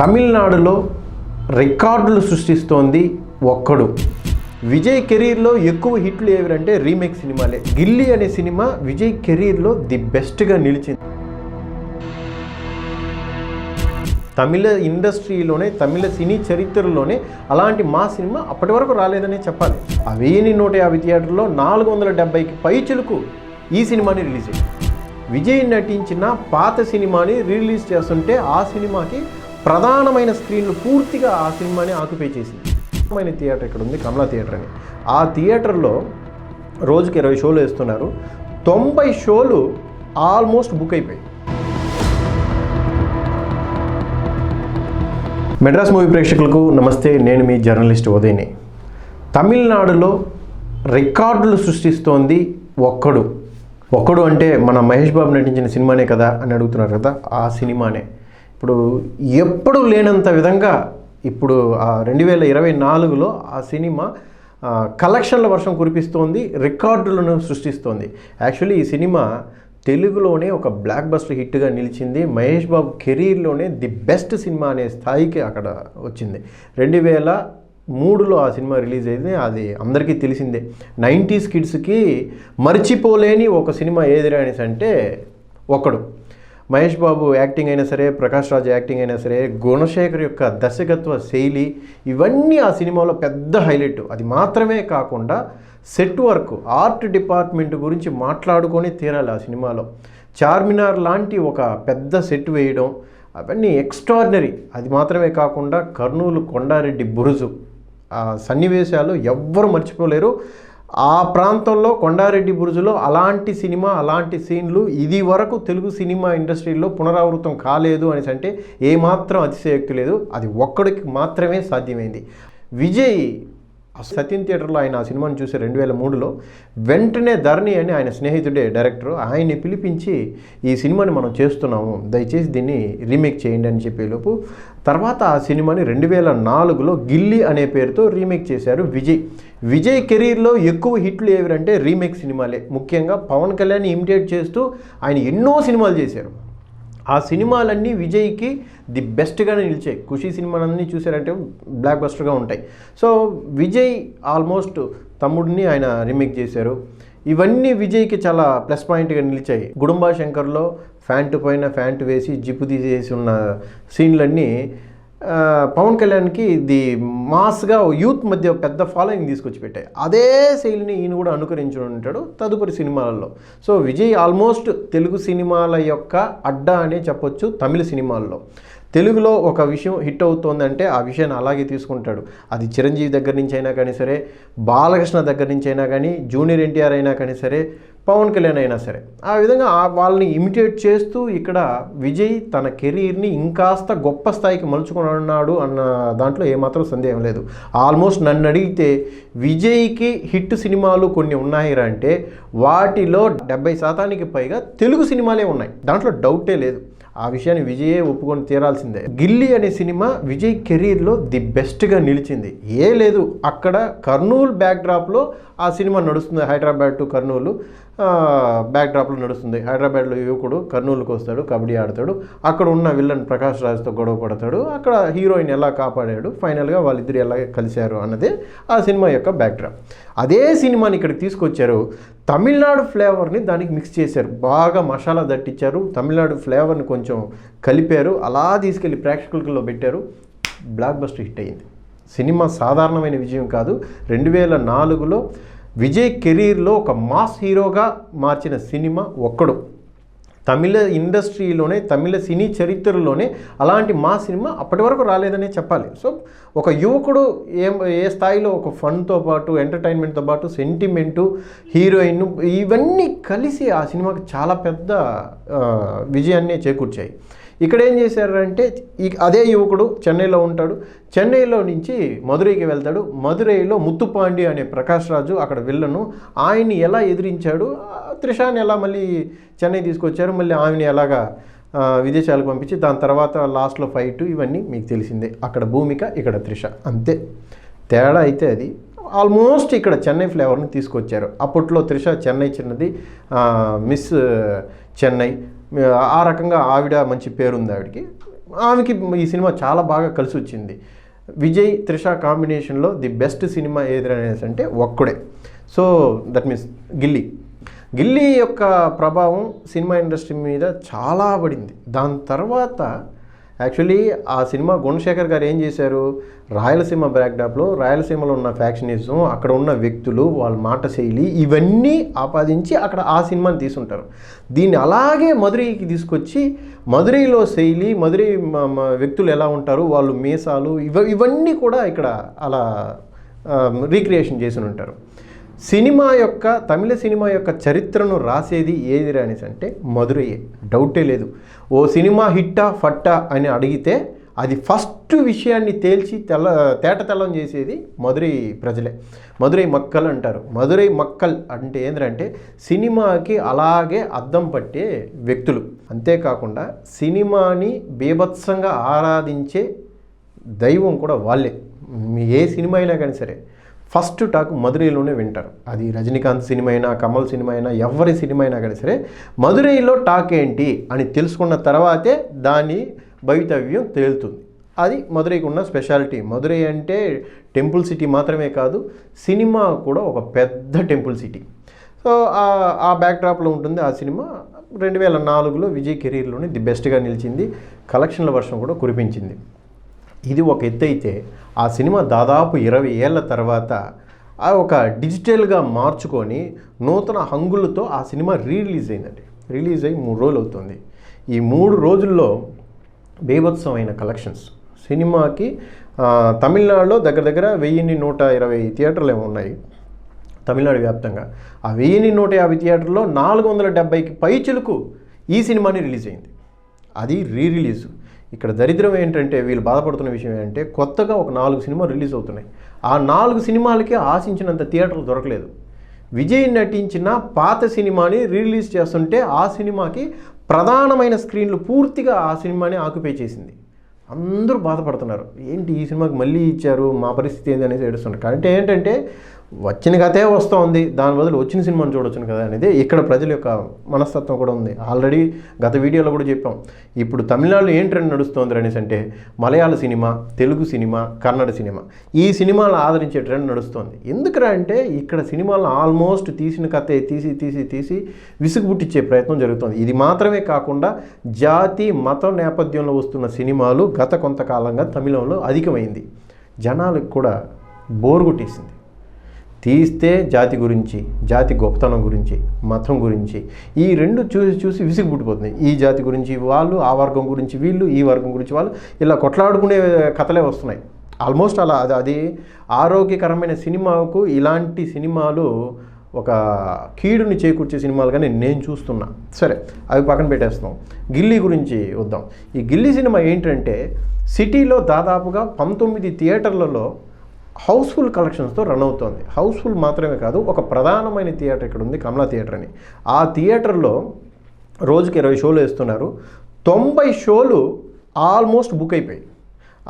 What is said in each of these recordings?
తమిళనాడులో రికార్డులు సృష్టిస్తోంది ఒక్కడు. విజయ్ కెరీర్లో ఎక్కువ హిట్లు ఏవిరంటే రీమేక్ సినిమాలే. గిల్లీ అనే సినిమా విజయ్ కెరీర్లో ది బెస్ట్గా నిలిచింది. తమిళ ఇండస్ట్రీలోనే తమిళ సినీ చరిత్రలోనే అలాంటి మా సినిమా అప్పటి వరకు రాలేదనే చెప్పాలి. అవేని నూట యాభై థియేటర్లో నాలుగు వందల డెబ్బైకి పైచులకు ఈ సినిమాని రిలీజ్ అయింది విజయ్ నటించిన పాత సినిమాని రిలీజ్ చేస్తుంటే ఆ సినిమాకి ప్రధానమైన స్క్రీన్లు పూర్తిగా ఆ సినిమాని ఆక్యుపై చేసింది. ప్రధానమైన థియేటర్ ఇక్కడ ఉంది కమలా థియేటర్ అని. ఆ థియేటర్లో రోజుకి ఇరవై షోలు వేస్తున్నారు. తొంభై షోలు ఆల్మోస్ట్ బుక్ అయిపోయాయి. మెడ్రాస్ మూవీ ప్రేక్షకులకు నమస్తే నేను మీ జర్నలిస్ట్ ఉదయని. తమిళనాడులో రికార్డులు సృష్టిస్తోంది ఒక్కడు. ఒక్కడు అంటే మన మహేష్ బాబు నటించిన సినిమానే కదా అని అడుగుతున్నారు కదా ఆ సినిమానే. ఇప్పుడు ఎప్పుడు లేనంత విధంగా ఇప్పుడు ఆ రెండు వేల ఇరవై నాలుగులో ఆ సినిమా కలెక్షన్ల వర్షం కురిపిస్తోంది రికార్డులను సృష్టిస్తోంది. యాక్చువల్లీ ఈ సినిమా తెలుగులోనే ఒక బ్లాక్ బస్టర్ హిట్గా నిలిచింది. మహేష్ బాబు కెరీర్లోనే ది బెస్ట్ సినిమా అనే స్థాయికి అక్కడ వచ్చింది. రెండు వేల మూడులో ఆ సినిమా రిలీజ్ అయింది. అది అందరికీ తెలిసిందే. నైంటీస్ కిడ్స్కి మర్చిపోలేని ఒక సినిమా ఏది అనేసి అంటే ఒకడు. మహేష్ బాబు యాక్టింగ్ అయినా సరే ప్రకాష్ రాజ్ యాక్టింగ్ అయినా సరే గుణశేఖర్ యొక్క దర్శకత్వ శైలి ఇవన్నీ ఆ సినిమాలో పెద్ద హైలైట్. అది మాత్రమే కాకుండా సెట్ వర్క్ ఆర్ట్ డిపార్ట్మెంట్ గురించి మాట్లాడుకొని తీరాలి ఆ సినిమాలో. చార్మినార్ లాంటి ఒక పెద్ద సెట్ వేయడం అవన్నీ ఎక్స్ట్రాడినరీ. అది మాత్రమే కాకుండా కర్నూలు కొండారెడ్డి బురుజు. ఆ సన్నివేశాలు ఎవ్వరు మర్చిపోలేరు. ఆ ప్రాంతంలో కొండారెడ్డి బురుజులో అలాంటి సినిమా అలాంటి సీన్లు ఇది వరకు తెలుగు సినిమా ఇండస్ట్రీలో పునరావృతం కాలేదు అనేసి అంటే ఏమాత్రం అతిశయోక్తి లేదు. అది ఒక్కడికి మాత్రమే సాధ్యమైంది. విజయ్ సత్యం థియేటర్లో ఆయన ఆ సినిమాని చూసి రెండు వేల మూడులో వెంటనే ధరణి అని ఆయన స్నేహితుడే డైరెక్టర్ ఆయన్ని పిలిపించి ఈ సినిమాని మనం చేస్తున్నాము. దయచేసి దీన్ని రీమేక్ చేయండి అని చెప్పేలోపు తర్వాత ఆ సినిమాని రెండు వేల నాలుగులో గిల్లీ అనే పేరుతో రీమేక్ చేశారు విజయ్. విజయ్ కెరీర్లో ఎక్కువ హిట్లు ఏవంటే రీమేక్ సినిమాలే. ముఖ్యంగా పవన్ కళ్యాణ్ ఇమిటేట్ చేస్తూ ఆయన ఎన్నో సినిమాలు చేశారు. ఆ సినిమాలన్నీ విజయ్కి ది బెస్ట్గానే నిలిచాయి. ఖుషి సినిమాలన్నీ చూసారంటే బ్లాక్ బస్టర్గా ఉంటాయి. సో విజయ్ ఆల్మోస్ట్ తమ్ముడిని ఆయన రీమేక్ చేశారు. ఇవన్నీ విజయ్కి చాలా ప్లస్ పాయింట్గా నిలిచాయి. గుడుంబా శంకర్లో ఫ్యాంటు పైన ఫ్యాంటు వేసి జిప్పు తీసేసి ఉన్న సీన్లన్నీ పవన్ కళ్యాణ్కి ఇది మాస్గా యూత్ మధ్య పెద్ద ఫాలోయింగ్ తీసుకొచ్చి పెట్టాయి. అదే శైలిని ఈయన కూడా అనుకరించి ఉంటాడు తదుపరి సినిమాలలో. సో విజయ్ ఆల్మోస్ట్ తెలుగు సినిమాల యొక్క అడ్డా అనే చెప్పొచ్చు తమిళ సినిమాల్లో. తెలుగులో ఒక విషయం హిట్ అవుతోందంటే ఆ విషయాన్ని అలాగే తీసుకుంటాడు. అది చిరంజీవి దగ్గర నుంచి అయినా కానీ సరే బాలకృష్ణ దగ్గర నుంచి అయినా కానీ జూనియర్ ఎన్టీఆర్ అయినా కానీ సరే పవన్ కళ్యాణ్ అయినా సరే. ఆ విధంగా వాళ్ళని ఇమిటేట్ చేస్తూ ఇక్కడ విజయ్ తన కెరీర్ని ఇంకాస్త గొప్ప స్థాయికి మలుచుకున్నాడు అన్న దాంట్లో ఏమాత్రం సందేహం లేదు. ఆల్మోస్ట్ నన్ను అడిగితే విజయ్కి హిట్ సినిమాలు కొన్ని ఉన్నాయిరా అంటే వాటిలో డెబ్బై శాతానికి పైగా తెలుగు సినిమాలే ఉన్నాయి. దాంట్లో డౌటే లేదు. ఆ విషయాన్ని విజయే ఒప్పుకొని తీరాల్సిందే. గిల్లీ అనే సినిమా విజయ్ కెరీర్లో ది బెస్ట్గా నిలిచింది. ఏ లేదు అక్కడ కర్నూలు బ్యాక్డ్రాప్లో ఆ సినిమా నడుస్తుంది హైదరాబాద్ టు కర్నూలు. బ్యాక్డ్రాప్లో నడుస్తుంది. హైదరాబాద్లో యువకుడు కర్నూలుకి వస్తాడు కబడ్డీ ఆడతాడు. అక్కడ ఉన్న విల్లన్ ప్రకాష్ రాజ్తో గొడవ పడతాడు. అక్కడ హీరోయిన్ ఎలా కాపాడాడు? ఫైనల్గా వాళ్ళిద్దరు ఎలా కలిశారు అన్నదే ఆ సినిమా యొక్క బ్యాక్డ్రాప్ అదే సినిమాని ఇక్కడికి తీసుకొచ్చారు. తమిళనాడు ఫ్లేవర్ని దానికి మిక్స్ చేశారు. బాగా మసాలా దట్టించారు తమిళనాడు ఫ్లేవర్ని కొంచెం కలిపారు. అలా తీసుకెళ్ళి ప్రేక్షకులలో పెట్టారు. బ్లాక్ బస్టర్ హిట్ అయింది సినిమా సాధారణమైన విజయం కాదు. రెండు వేల నాలుగులో విజయ్ కెరీర్లో ఒక మాస్ హీరోగా మార్చిన సినిమా ఒక్కడు. తమిళ ఇండస్ట్రీలోనే తమిళ సినీ చరిత్రలోనే అలాంటి మా సినిమా అప్పటి వరకు రాలేదనే చెప్పాలి. సో ఒక యువకుడు ఏ ఏ స్థాయిలో ఒక ఫన్తో పాటు ఎంటర్టైన్మెంట్తో పాటు సెంటిమెంటు హీరోయిన్ ఇవన్నీ కలిసి ఆ సినిమాకి చాలా పెద్ద విజయాన్నే విజయాన్ని చేకూర్చాయి. ఇక్కడ ఏం చేశారంటే అదే యువకుడు చెన్నైలో ఉంటాడు. చెన్నైలో నుంచి మదురైకి వెళ్తాడు. మదురైలో ముత్తుపాండి అనే ప్రకాష్ రాజు అక్కడ విల్లను ఆయన్ని ఎలా ఎదిరించాడు? త్రిషాని ఎలా మళ్ళీ చెన్నై తీసుకొచ్చారు? మళ్ళీ ఆమెని ఎలాగా విదేశాలకు పంపించి దాని తర్వాత లాస్ట్లో ఫైట్ ఇవన్నీ మీకు తెలిసిందే. అక్కడ భూమిక ఇక్కడ త్రిష. అంతే. తేడా అయితే అది. ఆల్మోస్ట్ ఇక్కడ చెన్నై ఫ్లేవర్ని తీసుకొచ్చారు. అప్పట్లో త్రిష చెన్నై చిన్నది. మిస్ చెన్నై. ఆ రకంగా ఆవిడ మంచి పేరుంది ఆవిడకి. ఆమెకి ఈ సినిమా చాలా బాగా కలిసి వచ్చింది విజయ్ త్రిష కాంబినేషన్లో ది బెస్ట్ సినిమా ఏది అనేసి అంటే ఒక్కడే. So that means Ghilli. Ghilli యొక్క ప్రభావం సినిమా ఇండస్ట్రీ మీద చాలా పడింది. దాని తర్వాత యాక్చువల్లీ ఆ సినిమా గుణశేఖర్ గారు ఏం చేశారు? రాయలసీమ బ్యాక్డాప్లో రాయలసీమలో ఉన్న ఫ్యాక్షనిజం అక్కడ ఉన్న వ్యక్తులు వాళ్ళ మాట శైలి ఇవన్నీ ఆపాదించి అక్కడ ఆ సినిమాని తీసుంటారు. దీన్ని అలాగే మధురైకి తీసుకొచ్చి మధురైలో శైలి మధురై వ్యక్తులు ఎలా ఉంటారు వాళ్ళు మీసాలు ఇవ ఇవన్నీ కూడా ఇక్కడ అలా రీక్రియేషన్ చేసి ఉంటారు. సినిమా యొక్క తమిళ సినిమా యొక్క చరిత్రను రాసేది ఏది అనేసి అంటే మధురయ్యే. డౌటే లేదు. ఓ సినిమా హిట్టా ఫట్టా అని అడిగితే అది ఫస్ట్ విషయాన్ని తేల్చి తెల్ల తేట తెల్లం చేసేది మధురై ప్రజలే. మధురై మక్కల్ అంటారు. మధురై మక్కల్ అంటే ఏంటంటే సినిమాకి అలాగే అద్దం పట్టే వ్యక్తులు. అంతేకాకుండా సినిమాని బీభత్సంగా ఆరాధించే దైవం కూడా వాళ్ళే. ఏ సినిమా అయినా కానీ సరే. ఫస్ట్ టాక్ మధురైలోనే వింటారు. అది రజనీకాంత్ సినిమా అయినా కమల్ సినిమా అయినా ఎవరి సినిమా అయినా కానీ సరే మధురైలో టాక్ ఏంటి అని తెలుసుకున్న తర్వాతే దాని భవితవ్యం తేలుతుంది. అది మధురైకి ఉన్న స్పెషాలిటీ. మధురై అంటే టెంపుల్ సిటీ మాత్రమే కాదు సినిమా కూడా ఒక పెద్ద టెంపుల్ సిటీ. సో ఆ- బ్యాక్ బ్యాక్డ్రాప్లో ఉంటుంది ఆ సినిమా. రెండు వేల నాలుగులో విజయ్ కెరీర్లోనే ది బెస్ట్గా నిలిచింది. కలెక్షన్ల వర్షం కూడా కురిపించింది. ఇది ఒక ఎత్తు అయితే ఆ సినిమా దాదాపు ఇరవై ఏళ్ళ తర్వాత ఒక డిజిటల్గా మార్చుకొని నూతన హంగులతో ఆ సినిమా రీరిలీజ్ అయిందండి. రిలీజ్ అయ్యి మూడు రోజులు అవుతుంది. ఈ మూడు రోజుల్లో బీభత్సమైన కలెక్షన్స్. సినిమాకి తమిళనాడులో దగ్గర దగ్గర వెయ్యిన్ని నూట ఇరవై థియేటర్లు ఏమో ఉన్నాయి. తమిళనాడు వ్యాప్తంగా. ఆ వెయ్యిన్ని నూట యాభై థియేటర్లో నాలుగు వందల డెబ్బైకి పైచిలుకు ఈ సినిమాని రిలీజ్ అయింది. అది రీరిలీజ్. ఇక్కడ దరిద్రం ఏంటంటే వీళ్ళు బాధపడుతున్న విషయం ఏంటంటే కొత్తగా ఒక నాలుగు సినిమా రిలీజ్ అవుతున్నాయి. ఆ నాలుగు సినిమాలకి ఆశించినంత థియేటర్లు దొరకలేదు. విజయ్ నటించిన పాత సినిమాని రిలీజ్ చేస్తుంటే ఆ సినిమాకి ప్రధానమైన స్క్రీన్లు పూర్తిగా ఆ సినిమాని ఆక్యుపై చేసింది. అందరూ బాధపడుతున్నారు. ఏంటి ఈ సినిమాకి మళ్ళీ ఇచ్చారు? మా పరిస్థితి ఏంది అనేసి ఏడుస్తున్నారు. కాబట్టి ఏంటంటే వచ్చిన కథే వస్తుంది. దాని బదులు వచ్చిన సినిమాను చూడొచ్చును కదా అనేది ఇక్కడ ప్రజల యొక్క మనస్తత్వం కూడా ఉంది. ఆల్రెడీ గత వీడియోలో కూడా చెప్పాం. ఇప్పుడు తమిళనాడులో ఏం ట్రెండ్ నడుస్తుంది అనేసి అంటే Malayala cinema Telugu cinema Kannada cinema. ఈ సినిమాలను ఆదరించే ట్రెండ్ నడుస్తుంది. ఎందుకురా అంటే ఇక్కడ సినిమాలను ఆల్మోస్ట్ తీసిన కథే తీసి తీసి తీసి విసుగు పుట్టించే ప్రయత్నం జరుగుతుంది. ఇది మాత్రమే కాకుండా జాతి మతం నేపథ్యంలో వస్తున్న సినిమాలు గత కొంతకాలంగా తమిళంలో అధికమైంది. జనాలకు కూడా బోర్ కొట్టేసింది. తీస్తే జాతి గురించి జాతి గొప్పతనం గురించి మతం గురించి ఈ రెండు చూసి చూసి విసిగి పుట్టిపోతుంది ఈ జాతి గురించి వాళ్ళు ఆ వర్గం గురించి వీళ్ళు ఈ వర్గం గురించి వాళ్ళు ఇలా కొట్లాడుకునే కథలే వస్తున్నాయి. ఆల్మోస్ట్ అలా అది అది ఆరోగ్యకరమైన సినిమాకు ఇలాంటి సినిమాలు ఒక కీడుని చేకూర్చే సినిమాలుగానే నేను చూస్తున్నా. సరే. అవి పక్కన పెట్టేస్తాం. గిల్లీ గురించి వద్దాం. ఈ గిల్లీ సినిమా ఏంటంటే సిటీలో దాదాపుగా పంతొమ్మిది థియేటర్లలో హౌస్ఫుల్ కలెక్షన్స్తో రన్ అవుతోంది. హౌస్ఫుల్ మాత్రమే కాదు ఒక ప్రధానమైన థియేటర్ ఇక్కడ ఉంది కమలా థియేటర్ అని. ఆ థియేటర్లో రోజుకి ఇరవై షోలు వేస్తున్నారు. తొంభై షోలు ఆల్మోస్ట్ బుక్ అయిపోయాయి.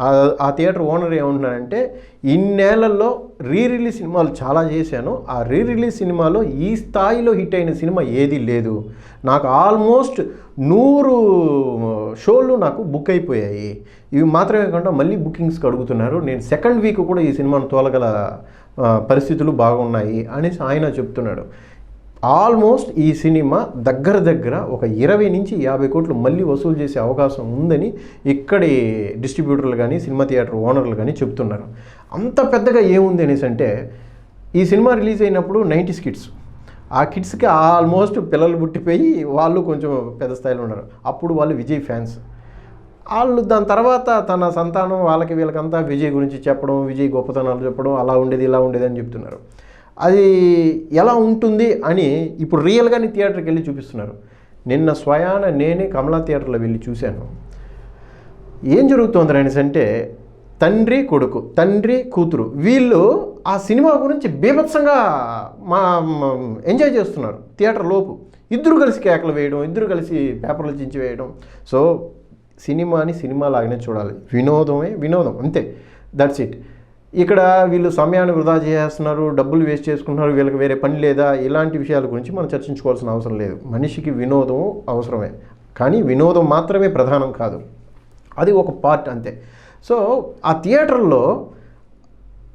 ఆ- థియేటర్ ఓనర్ ఏమంటున్నారంటే ఇన్నేళ్ళలో రీ రిలీజ్ సినిమాలు చాలా చేశాను. ఆ రీ రిలీజ్ సినిమాలో ఈ స్థాయిలో హిట్ అయిన సినిమా ఏదీ లేదు. నాకు ఆల్మోస్ట్ నూరు షోలు నాకు బుక్ అయిపోయాయి. ఇవి మాత్రమే కాకుండా మళ్ళీ బుకింగ్స్కి అడుగుతున్నారు. నేను సెకండ్ వీక్ కూడా ఈ సినిమాను తోలగల పరిస్థితులు బాగున్నాయి అనేసి ఆయన చెప్తున్నాడు. ఆల్మోస్ట్ ఈ సినిమా దగ్గర దగ్గర ఒక ఇరవై నుంచి యాభై కోట్లు మళ్ళీ వసూలు చేసే అవకాశం ఉందని ఇక్కడి డిస్ట్రిబ్యూటర్లు కానీ సినిమా థియేటర్ ఓనర్లు కానీ చెప్తున్నారు. అంత పెద్దగా ఏముంది అనేసి అంటే ఈ సినిమా రిలీజ్ అయినప్పుడు నైంటీ కిడ్స్ ఆ కిడ్స్కి ఆల్మోస్ట్ పిల్లలు పుట్టిపోయి వాళ్ళు కొంచెం పెద్ద స్థాయిలో ఉన్నారు. అప్పుడు వాళ్ళు విజయ్ ఫ్యాన్స్. వాళ్ళు దాని తర్వాత తన సంతానం వాళ్ళకి వీళ్ళకంతా విజయ్ గురించి చెప్పడం విజయ్ గొప్పతనాలు చెప్పడం అలా ఉండేది ఇలా ఉండేది అని చెప్తున్నారు. అది ఎలా ఉంటుంది అని ఇప్పుడు రియల్గానే థియేటర్కి వెళ్ళి చూపిస్తున్నారు. నిన్న స్వయాన నేనే కమలా థియేటర్లో వెళ్ళి చూశాను. ఏం జరుగుతోంది అనేసి అంటే తండ్రి కొడుకు తండ్రి కూతురు వీళ్ళు ఆ సినిమా గురించి బీభత్సంగా మా మా- ఎంజాయ్ చేస్తున్నారు. థియేటర్ లోపు ఇద్దరు కలిసి కేకలు వేయడం ఇద్దరు కలిసి పేపర్లు చించి వేయడం. సో సినిమాని సినిమా లాగానే చూడాలి. వినోదమే వినోదం అంతే. దట్స్ ఇట్ ఇక్కడ వీళ్ళు సమయాన్ని వృధా చేస్తున్నారు డబ్బులు వేస్ట్ చేసుకుంటున్నారు వీళ్ళకి వేరే పని లేదా? ఇలాంటి విషయాల గురించి మనం చర్చించుకోవాల్సిన అవసరం లేదు. మనిషికి వినోదం అవసరమే. కానీ వినోదం మాత్రమే ప్రధానం కాదు. అది ఒక పార్ట్ అంతే. సో ఆ థియేటర్లో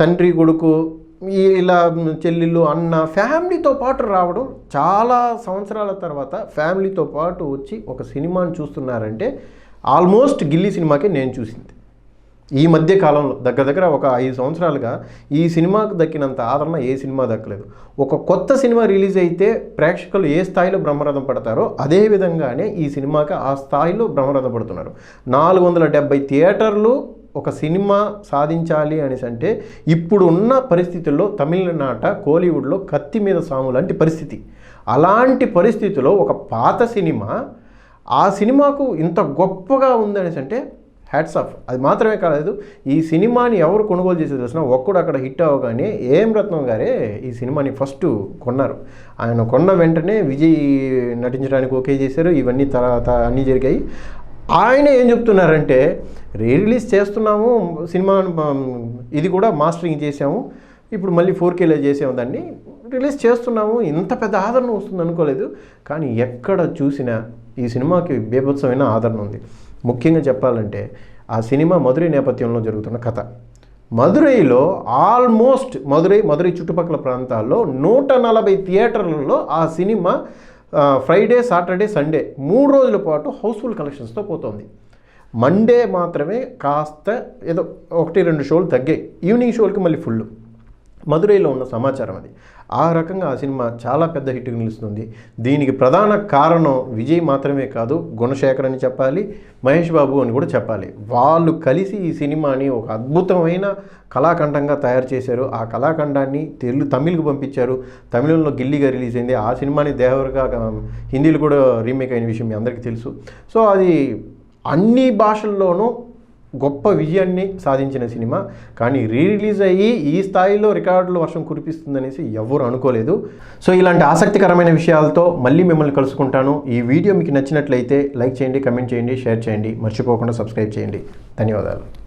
తండ్రి కొడుకు ఇలా చెల్లెళ్ళు అన్న ఫ్యామిలీతో పాటు రావడం చాలా సంవత్సరాల తర్వాత ఫ్యామిలీతో పాటు వచ్చి ఒక సినిమాని చూస్తున్నారంటే ఆల్మోస్ట్ గిల్లీ సినిమాకే నేను చూసింది. ఈ మధ్య కాలంలో దగ్గర దగ్గర ఒక ఐదు సంవత్సరాలుగా ఈ సినిమాకు దక్కినంత ఆదరణ ఏ సినిమా దక్కలేదు. ఒక కొత్త సినిమా రిలీజ్ అయితే ప్రేక్షకులు ఏ స్థాయిలో బ్రహ్మరథం పడతారో అదే విధంగానే ఈ సినిమాకి ఆ స్థాయిలో బ్రహ్మరథం పడుతున్నారు. నాలుగు వందల డెబ్బై థియేటర్లు ఒక సినిమా సాధించాలి అనేసి అంటే ఇప్పుడు ఉన్న పరిస్థితుల్లో తమిళనాట కోలీవుడ్లో కత్తి మీద సాము లాంటి పరిస్థితి. అలాంటి పరిస్థితిలో ఒక పాత సినిమా ఆ సినిమాకు ఇంత గొప్పగా ఉందనేసి అంటే హ్యాట్స్ ఆఫ్ అది మాత్రమే కాలేదు ఈ సినిమాని ఎవరు కొనుగోలు చేసేది తెలిసిన ఒక్కడు అక్కడ హిట్ అవ్వగానే ఏం రత్నం గారే ఈ సినిమాని ఫస్ట్ కొన్నారు. ఆయన కొన్న వెంటనే విజయ్ నటించడానికి ఓకే చేశారు ఇవన్నీ తర్వాత అన్నీ జరిగాయి. ఆయన ఏం చెప్తున్నారంటే రీ రిలీజ్ చేస్తున్నాము సినిమా ఇది కూడా మాస్టరింగ్ చేసాము ఇప్పుడు మళ్ళీ ఫోర్ కేలో చేసాము దాన్ని. రిలీజ్ చేస్తున్నాము ఇంత పెద్ద ఆదరణ వస్తుంది అనుకోలేదు కానీ ఎక్కడ చూసినా ఈ సినిమాకి బీభత్సమైన ఆదరణ ఉంది. ముఖ్యంగా చెప్పాలంటే ఆ సినిమా మధురై నేపథ్యంలో జరుగుతున్న కథ. మదురైలో ఆల్మోస్ట్ మదురై మధురై చుట్టుపక్కల ప్రాంతాల్లో నూట నలభై థియేటర్లలో ఆ సినిమా ఫ్రైడే సాటర్డే సండే మూడు రోజుల పాటు హౌస్ఫుల్ కలెక్షన్స్తో పోతుంది. మండే మాత్రమే కాస్త ఏదో ఒకటి రెండు షోలు తగ్గాయి. ఈవినింగ్ షోలకి మళ్ళీ ఫుల్ మదురైలో ఉన్న సమాచారం అది. ఆ రకంగా ఆ సినిమా చాలా పెద్ద హిట్గా నిలుస్తుంది. దీనికి ప్రధాన కారణం విజయ్ మాత్రమే కాదు గుణశేఖర్ అని చెప్పాలి మహేష్ బాబు అని కూడా చెప్పాలి. వాళ్ళు కలిసి ఈ సినిమాని ఒక అద్భుతమైన కళాఖండంగా తయారు చేశారు. ఆ కళాఖండాన్ని తెలుగు తమిళ్కి పంపించారు. తమిళంలో గిల్లిగా రిలీజ్ అయింది. ఆ సినిమాని దేవర్గా హిందీలో కూడా రీమేక్ అయిన విషయం మీ అందరికీ తెలుసు. సో అది అన్ని భాషల్లోనూ గొప్ప విజయాన్ని సాధించిన సినిమా. కానీ రీ రిలీజ్ అయ్యి ఈ స్థాయిలో రికార్డులు వర్షం కురిపిస్తుందనేసి ఎవరు అనుకోలేదు. సో ఇలాంటి ఆసక్తికరమైన విషయాలతో మళ్ళీ మిమ్మల్ని కలుసుకుంటాను. ఈ వీడియో మీకు నచ్చినట్లయితే లైక్ చేయండి కమెంట్ చేయండి షేర్ చేయండి. మర్చిపోకుండా సబ్స్క్రైబ్ చేయండి. ధన్యవాదాలు.